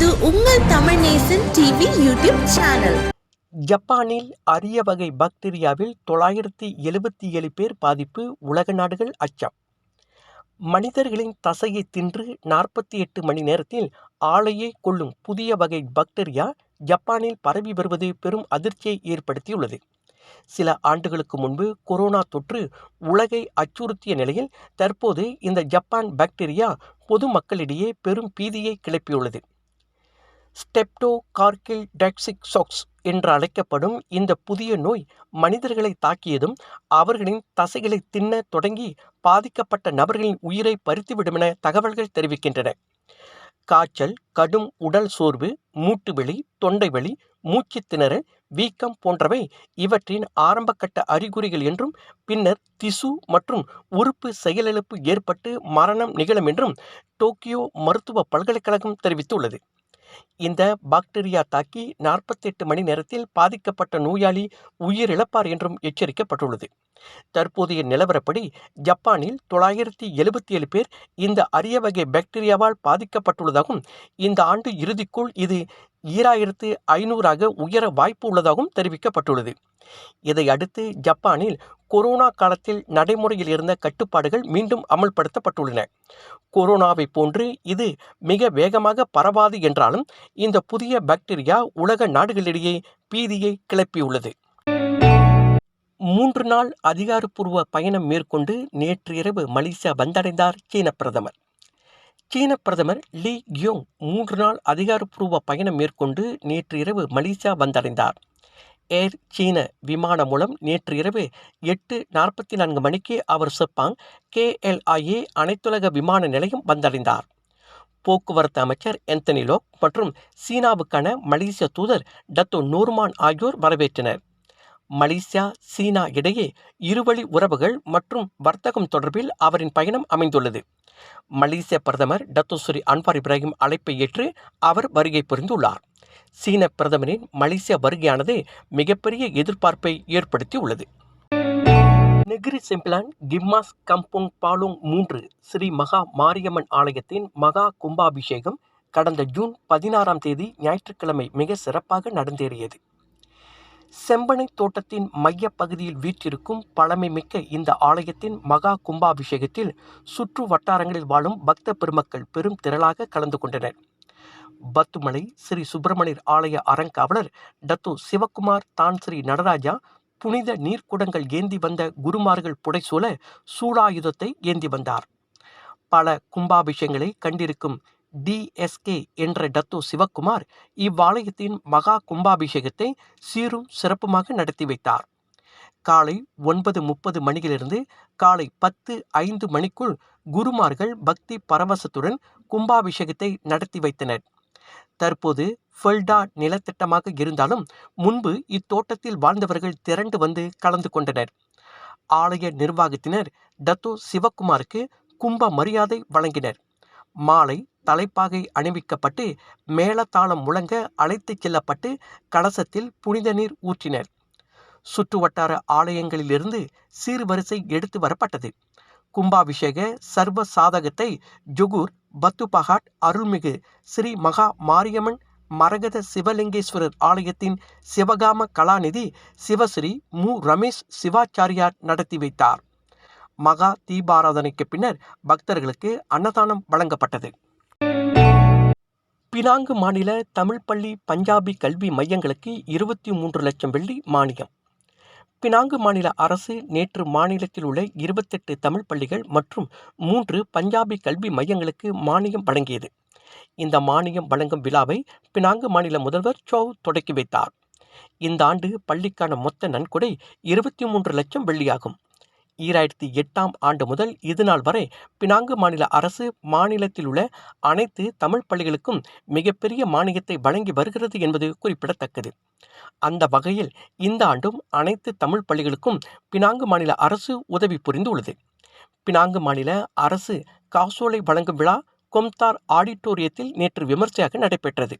இது உங்கள் Tamil Nesan TV YouTube channel. ஜப்பானில் அரிய வகை பாக்டீரியாவில் தொள்ளாயிரத்தி எழுபத்தி ஏழு பேர் பாதிப்பு உலக நாடுகள் அச்சம். மனிதர்களின் தசையை தின்று நாற்பத்தி எட்டு மணி நேரத்தில் ஆளையே கொள்ளும் புதிய வகை பாக்டீரியா ஜப்பானில் பரவி வருவது பெரும் அதிர்ச்சியை ஏற்படுத்தியுள்ளது. சில ஆண்டுகளுக்கு முன்பு கொரோனா தொற்று உலகை அச்சுறுத்திய நிலையில் தற்போது இந்த ஜப்பான் பாக்டீரியா பொதுமக்களிடையே பெரும் பீதியை கிளப்பியுள்ளது. ஸ்டெப்டோ கார்கில் சாக்ஸ் என்று அழைக்கப்படும் இந்த புதிய நோய் மனிதர்களை தாக்கியதும் அவர்களின் தசைகளை தின்ன தொடங்கி பாதிக்கப்பட்ட நபர்களின் உயிரை பறித்துவிடும் என தகவல்கள் தெரிவிக்கின்றன. காய்ச்சல் கடும் உடல் சோர்வு மூட்டுவெளி தொண்டைவெளி மூச்சு திணறல் வீக்கம் போன்றவை இவற்றின் ஆரம்பகட்ட அறிகுறிகள் என்றும் பின்னர் திசு மற்றும் உறுப்பு செயலிழப்பு ஏற்பட்டு மரணம் நிகழும் என்றும் டோக்கியோ மருத்துவ பல்கலைக்கழகம் தெரிவித்துள்ளது. இந்த பாக்டீரியா தாக்கி நாற்பத்தெட்டு மணி நேரத்தில் பாதிக்கப்பட்ட நோயாளி உயிரிழப்பார் என்றும் எச்சரிக்கப்பட்டுள்ளது. தற்போதைய நிலவரப்படி ஜப்பானில் தொள்ளாயிரத்தி எழுபத்தி ஏழு பேர் இந்த அரிய வகை பாக்டீரியாவால் பாதிக்கப்பட்டுள்ளதாகவும் இந்த ஆண்டு இறுதிக்குள் இது ஈராயிரத்து ஐநூறாக உயர வாய்ப்பு உள்ளதாகவும் தெரிவிக்கப்பட்டுள்ளது. இதை அடுத்து ஜப்பானில் கொரோனா காலத்தில் நடைமுறையில் இருந்த கட்டுப்பாடுகள் மீண்டும் அமல்படுத்தப்பட்டுள்ளன. கொரோனாவை போன்று இது மிக வேகமாக பரவாது என்றாலும் இந்த புதிய பாக்டீரியா உலக நாடுகளிடையே பீதியை கிளப்பியுள்ளது. மூன்று நாள் அதிகாரப்பூர்வ பயணம் மேற்கொண்டு நேற்று இரவு மலேசியா வந்தடைந்தார் சீன பிரதமர். சீன பிரதமர் லீ கியோங் மூன்று நாள் அதிகாரப்பூர்வ பயணம் மேற்கொண்டு நேற்று இரவு மலேசியா வந்தடைந்தார். ஏர் சீன விமானம் மூலம் நேற்று இரவு எட்டு நாற்பத்தி நான்கு மணிக்கு அவர் செப்பாங் கேஎல்ஐஏ அனைத்துலக விமான நிலையம் வந்தடைந்தார். போக்குவரத்து அமைச்சர் என்தனி லோக் மற்றும் சீனாவுக்கான மலேசிய தூதர் டத்தோ நூர்மான் ஆகியோர் வரவேற்றனர். மலேசியா சீனா இடையே இருவழி உறவுகள் மற்றும் வர்த்தகம் தொடர்பில் அவரின் பயணம் அமைந்துள்ளது. மலேசிய பிரதமர் டத்தோஸ்ரீ அன்வார் இப்ராஹிம் அழைப்பை ஏற்று அவர் வருகை புரிந்துள்ளார். சீன பிரதமரின் மலேசிய வருகையானது மிகப்பெரிய எதிர்பார்ப்பை ஏற்படுத்தியுள்ளது. Negeri Sembilan Gemas Kampong Palong மூன்று ஸ்ரீ மகா மாரியம்மன் ஆலயத்தின் மகா கும்பாபிஷேகம் கடந்த ஜூன் பதினாறாம் தேதி ஞாயிற்றுக்கிழமை மிக சிறப்பாக நடந்தேறியது. செம்பனை தோட்டத்தின் மைய பகுதியில் வீற்றிருக்கும் பழமைமிக்க இந்த ஆலயத்தின் மகா கும்பாபிஷேகத்தில் சுற்று வட்டாரங்களில் வாழும் பக்த பெருமக்கள் பெரும் திரளாக கலந்து கொண்டனர். பத்துமலை ஸ்ரீ சுப்பிரமணியர் ஆலய அறங்காவலர் டத்து சிவக்குமார் தான் ஸ்ரீ நடராஜா புனித நீர்க்குடங்கள் ஏந்தி வந்த குருமார்கள் புடைசூழ சூடாயுதத்தை ஏந்தி வந்தார். பல கும்பாபிஷேகங்களை கண்டிருக்கும் டிஎஸ்கே என்ற டத்து சிவக்குமார் இவ்வாலயத்தின் மகா கும்பாபிஷேகத்தை சீரும் சிறப்புமாக நடத்தி வைத்தார். காலை ஒன்பது முப்பது மணியிலிருந்து காலை பத்து ஐந்து மணிக்குள் குருமார்கள் பக்தி பரவசத்துடன் கும்பாபிஷேகத்தை நடத்தி வைத்தனர். தற்போது ஃபெல்டா நிலத்திட்டமாக இருந்தாலும் முன்பு இத்தோட்டத்தில் வாழ்ந்தவர்கள் திரண்டு வந்து கலந்து கொண்டனர். ஆலய நிர்வாகத்தினர் டத்தோ சிவக்குமாருக்கு கும்ப மரியாதை வழங்கினர். மாலை தலைப்பாகை அணிவிக்கப்பட்டு மேளதாளம் முழங்க அழைத்துச் செல்லப்பட்டு கலசத்தில் புனித நீர் ஊற்றினர். சுற்றுவட்டார ஆலயங்களிலிருந்து சீர்வரிசை எடுத்து வரப்பட்டது. கும்பாபிஷேக சர்வ சாதகத்தை ஜுகூர் பத்துபகாட் அருள்மிகு ஸ்ரீ மகா மாரியம்மன் மரகத சிவலிங்கேஸ்வரர் ஆலயத்தின் சிவகாம கலாநிதி சிவஸ்ரீ மு. ரமேஷ் சிவாச்சாரியார் நடத்தி வைத்தார். மகா தீபாராதனைக்கு பின்னர் பக்தர்களுக்கு அன்னதானம் வழங்கப்பட்டது. பினாங்கு மாநில தமிழ் பள்ளி பஞ்சாபி கல்வி மையங்களுக்கு இருபத்தி மூன்று லட்சம் வெள்ளி மானியம். பினாங்கு மாநில அரசு நேற்று மாநிலத்தில் உள்ள இருபத்தெட்டு தமிழ் பள்ளிகள் மற்றும் மூன்று பஞ்சாபி கல்வி மையங்களுக்கு மானியம் வழங்கியது. இந்த மானியம் வழங்கும் விழாவை பினாங்கு மாநில முதல்வர் சோவ் தொடக்கி வைத்தார். இந்த ஆண்டு பள்ளிக்கான மொத்த நன்கொடை இருபத்தி மூன்று லட்சம் வெள்ளியாகும். ஈராயிரத்தி எட்டாம் ஆண்டு முதல் இதுநாள் வரை பினாங்கு மாநில அரசு மாநிலத்தில் உள்ள அனைத்து தமிழ் பள்ளிகளுக்கும் மிகப்பெரிய மானியத்தை வழங்கி வருகிறது என்பது குறிப்பிடத்தக்கது. அந்த வகையில் இந்த ஆண்டும் அனைத்து தமிழ் பள்ளிகளுக்கும் பினாங்கு மாநில அரசு உதவி புரிந்துள்ளது. பினாங்கு மாநில அரசு காசோலை வழங்கும் விழா கொம்தார் ஆடிட்டோரியத்தில் நேற்று விமர்சையாக நடைபெற்றது.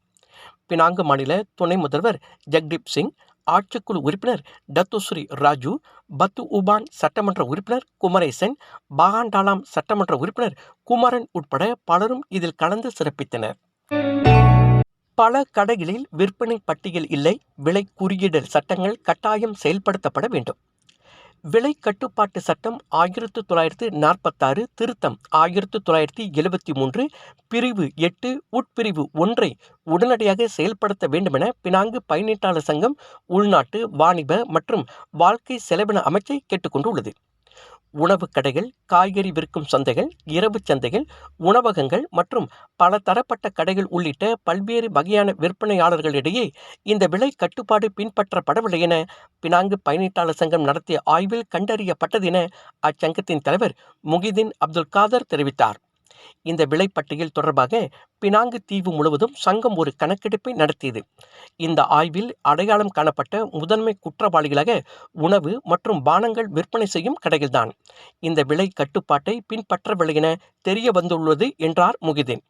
பினாங்கு மாநில துணை முதல்வர் ஜக்தீப் சிங் ஆட்சிக்குழு உறுப்பினர் டத்துஸ்ரீ ராஜு பத்து உபான் சட்டமன்ற உறுப்பினர் குமரேசன் பாகாண்டாலாம் சட்டமன்ற உறுப்பினர் குமரன் உட்பட பலரும் இதில் கலந்து சிறப்பித்தனர். பல கடைகளில் விற்பனை பட்டியல் இல்லை விலை குறியீடு சட்டங்கள் கட்டாயம் செயல்படுத்தப்பட வேண்டும். விலை கட்டுப்பாட்டு சட்டம் ஆயிரத்து தொள்ளாயிரத்து நாற்பத்தாறு திருத்தம் ஆயிரத்து தொள்ளாயிரத்தி எழுபத்தி மூன்று பிரிவு எட்டு உட்பிரிவு ஒன்றை உடனடியாக செயல்படுத்த வேண்டுமென பினாங்கு பயனீட்டாளர் சங்கம் உள்நாட்டு வாணிப மற்றும் வாழ்க்கை செலவின அமைச்சை கேட்டுக்கொண்டுள்ளது. உணவுக் கடைகள் காய்கறி விற்கும் சந்தைகள் இரவு சந்தைகள் உணவகங்கள் மற்றும் பல தரப்பட்ட கடைகள் உள்ளிட்ட பல்வேறு வகையான விற்பனையாளர்களிடையே இந்த விலை கட்டுப்பாடு பின்பற்றப்படவில்லை என பினாங்கு பயனீட்டாளர் சங்கம் நடத்திய ஆய்வில் கண்டறியப்பட்டது என அச்சங்கத்தின் தலைவர் முகிதீன் அப்துல் காதர் தெரிவித்தார். இந்த விலைப்பட்டியல் தொடர்பாக பினாங்கு தீவு முழுவதும் சங்கம் ஒரு கணக்கெடுப்பை நடத்தியது. இந்த ஆய்வில் அடையாளம் காணப்பட்ட முதன்மை குற்றவாளிகளாக உணவு மற்றும் பானங்கள் விற்பனை செய்யும் கடைகள்தான். இந்த விலை கட்டுப்பாட்டை பின்பற்றவில்லை என தெரிய வந்துள்ளது என்றார் முகிதீன்.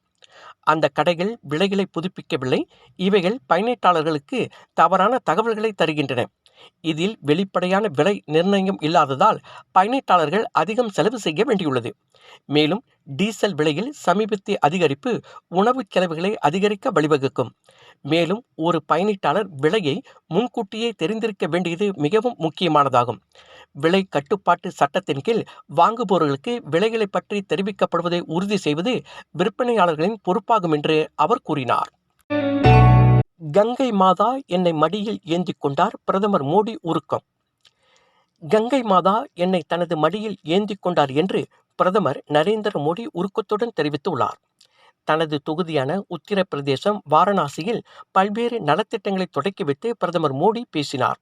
அந்த கடைகள் விலைகளை புதுப்பிக்கவில்லை. இவைகள் பயனீட்டாளர்களுக்கு தவறான தகவல்களை தருகின்றன. இதில் வெளிப்படையான விலை நிர்ணயம் இல்லாததால் பயனீட்டாளர்கள் அதிகம் செலவு செய்ய வேண்டியுள்ளது. மேலும் டீசல் விலையில் சமீபத்திய அதிகரிப்பு உணவுச் செலவுகளை அதிகரிக்க வழிவகுக்கும். மேலும் ஒரு பயனீட்டாளர் விலையை முன்கூட்டியே தெரிந்திருக்க வேண்டியது மிகவும் முக்கியமானதாகும். விலை கட்டுப்பாட்டு சட்டத்தின் கீழ் வாங்குபவர்களுக்கு விலைகளை பற்றி தெரிவிக்கப்படுவதை உறுதி செய்வது விற்பனையாளர்களின் பொறுப்பாகும் என்று அவர் கூறினார். கங்கை மாதா என்னை மடியில் ஏந்தி கொண்டார் பிரதமர் மோடி உருக்கம். கங்கை மாதா என்னை தனது மடியில் ஏந்தி கொண்டார் என்று பிரதமர் நரேந்திர மோடி உருக்கத்துடன் தெரிவித்துள்ளார். தனது தொகுதியான உத்தரப்பிரதேசம் வாரணாசியில் பல்வேறு நலத்திட்டங்களை தொடக்கி வைத்து பிரதமர் மோடி பேசினார்.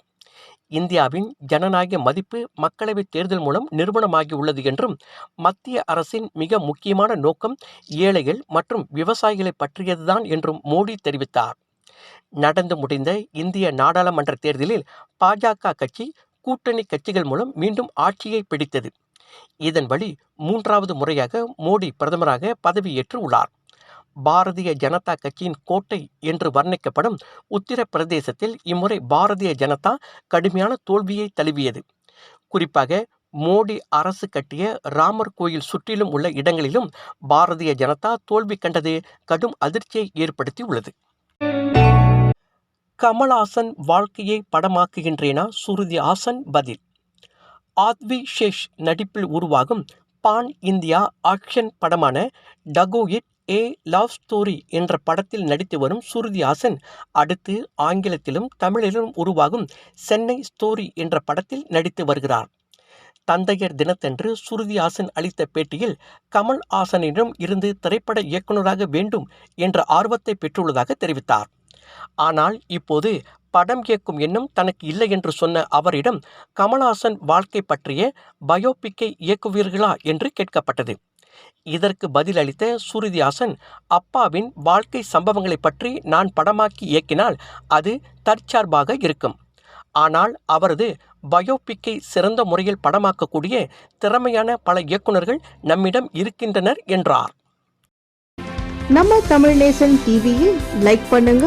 இந்தியாவின் ஜனநாயக மதிப்பு மக்களவைத் தேர்தல் மூலம் நிறுவனமாகியுள்ளது என்றும் மத்திய அரசின் மிக முக்கியமான நோக்கம் ஏழைகள் மற்றும் விவசாயிகளை பற்றியதுதான் என்றும் மோடி தெரிவித்தார். நடந்து முடிந்த இந்திய நாடாளுமன்ற தேர்தலில் பாஜக கட்சி கூட்டணி கட்சிகள் மூலம் மீண்டும் ஆட்சியை பிடித்தது. இதன் வழி மூன்றாவது முறையாக மோடி பிரதமராக பதவியேற்று உள்ளார். பாரதிய ஜனதா கட்சியின் கோட்டை என்று வர்ணிக்கப்படும் உத்தரப்பிரதேசத்தில் இம்முறை பாரதிய ஜனதா கடுமையான தோல்வியை தழுவியது. குறிப்பாக மோடி அரசு கட்டிய ராமர் கோயில் சுற்றிலும் உள்ள இடங்களிலும் பாரதிய ஜனதா தோல்வி கண்டது கடும் அதிர்ச்சியை ஏற்படுத்தி உள்ளது கமல்ஹாசன் வாழ்க்கையை படமாக்குகின்றேனா? சுருதி ஹாசன் பதில். ஆத்வி ஷேஷ் நடிப்பில் உருவாகும் பான் இந்தியா ஆக்ஷன் படமான dacoit a love story என்ற படத்தில் நடித்து வரும் சுருதி ஹாசன் அடுத்து ஆங்கிலத்திலும் தமிழிலும் உருவாகும் சென்னை ஸ்டோரி என்ற படத்தில் நடித்து வருகிறார். தந்தையர் தினத்தன்று சுருதி ஹாசன் அளித்த பேட்டியில் கமல் ஹாசனிடம் இருந்து திரைப்பட இயக்குநராக வேண்டும் என்ற ஆர்வத்தை பெற்றுள்ளதாக தெரிவித்தார். ஆனால் இப்போது படம் கேட்கும் எண்ணம் தனக்கு இல்லை என்று சொன்ன அவரிடம் கமல்ஹாசன் வாழ்க்கை பற்றிய பயோபிக்கை இயக்குவீர்களா என்று கேட்கப்பட்டது. இதற்கு பதிலளித்த சூரியஹாசன் அப்பாவின் வாழ்க்கை சம்பவங்களை பற்றி நான் படமாக்கி இயக்கினால் அது தற்சார்பாக இருக்கும். ஆனால் அவரது பயோபிக்கை சிறந்த முறையில் படமாக்கக்கூடிய திறமையான பல இயக்குநர்கள் நம்மிடம் இருக்கின்றனர் என்றார். நம்ம தமிழ் நேசன் டிவியில் லைக் பண்ணுங்க